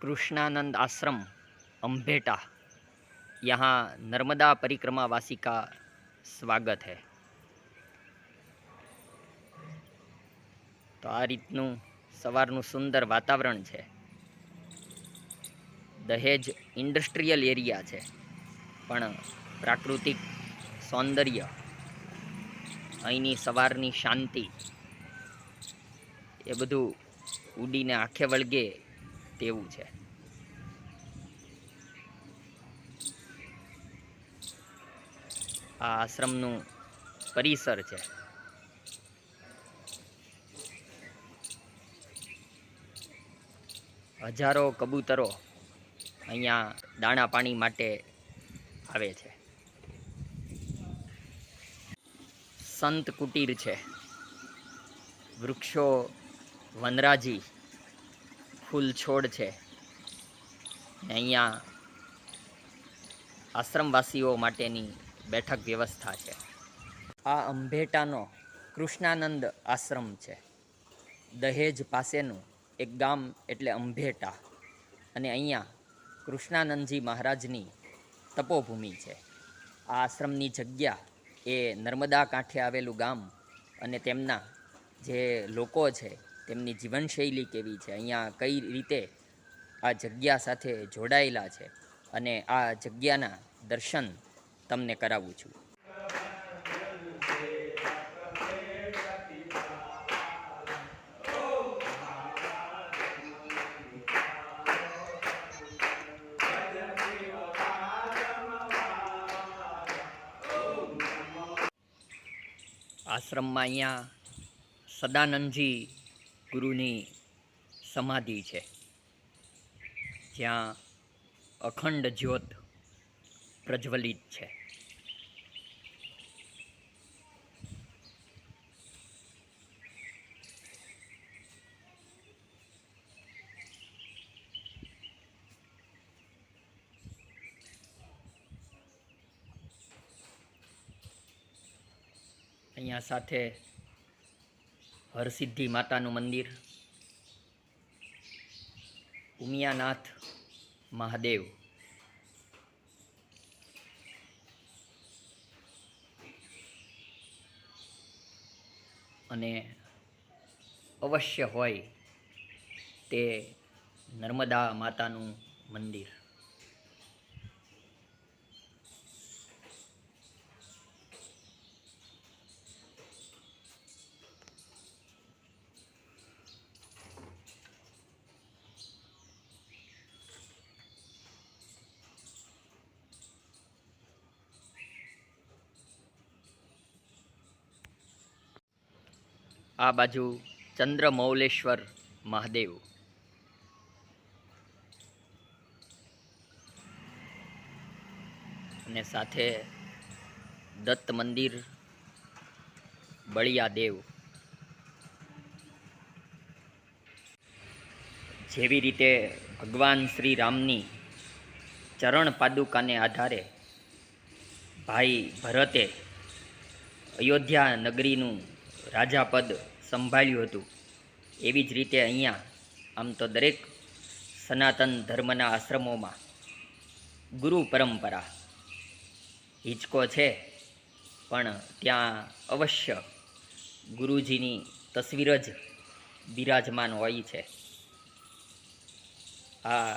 कृष्णानंद आश्रम अम्भेटा यहाँ नर्मदा परिक्रमा वासी का સ્વાગત है તો આ રીતનું સવારનું સુંદર વાતાવરણ છે દહેજ ઇન્ડસ્ટ્રીયલ એરિયા છે પણ પ્રાકૃતિક સૌંદર્ય અહીંની સવારની શાંતિ એ બધું ઉડીને આંખે વળગે તેવું છે. આ આશ્રમનું પરિસર છે. હજારો કબૂતરો અહીંયા દાણા પાણી માટે આવે છે. સંત કુટીર છે. વૃક્ષો વનરાજી ફૂલ છોડ છે. ને અહીંયા આશ્રમવાસીઓ માટેની બેઠક વ્યવસ્થા છે. આ અંભેટાનો કૃષ્ણાનંદ આશ્રમ છે. દહેજ પાસેનું એક ગામ એટલે અંભેટા. અને અહીંયા કૃષ્ણાનંદજી મહારાજની તપોભૂમિ છે. આ આશ્રમની જગ્યા એ નર્મદા કાંઠે આવેલું ગામ અને તેમના જે લોકો છે તેમની જીવનશૈલી કેવી છે? અહીંયા કઈ રીતે આ જગ્યા સાથે જોડાયેલા છે? અને આ જગ્યાના દર્શન તમને કરાવું છું. આશ્રમમાં અહીંયા સદાનંદજી ગુરુની સમાધિ છે. જ્યાં અખંડ જ્યોત પ્રજ્વલિત છે. અહીંયા સાથે હરસિદ્ધિ માતાનું મંદિર. ઉમિયાનાથ મહાદેવ. અને અવશ્ય હોય તે નર્મદા માતાનું મંદિર. આ બાજુ ચંદ્રમૌલેશ્વર મહાદેવ. અને સાથે દત્ત મંદિર બળિયાદેવ. જેવી રીતે ભગવાન શ્રી રામની ચરણ પાદુકાને આધારે ભાઈ ભરતે અયોધ્યા નગરીનું રાજાપદ સંભાળ્યું હતું. એવી જ રીતે અહીંયા, આમ તો દરેક સનાતન ધર્મના આશ્રમોમાં ગુરુ પરંપરા હિંચકો છે, પણ ત્યાં અવશ્ય ગુરુજીની તસવીર જ બિરાજમાન હોય છે. આ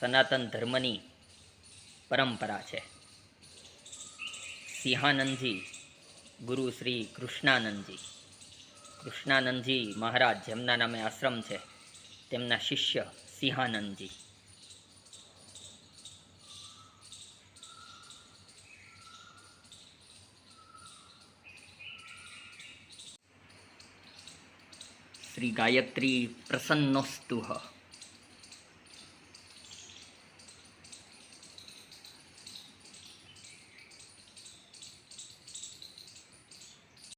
સનાતન ધર્મની પરંપરા છે. સિંહાનંદજી ગુરુ શ્રી કૃષ્ણાનંદજી. કૃષ્ણાનંદજી મહારાજ, જેમના નામે આશ્રમ છે, તેમના શિષ્ય સિંહાનંદજી. શ્રી ગાયત્રી પ્રસન્નોસ્તુહ.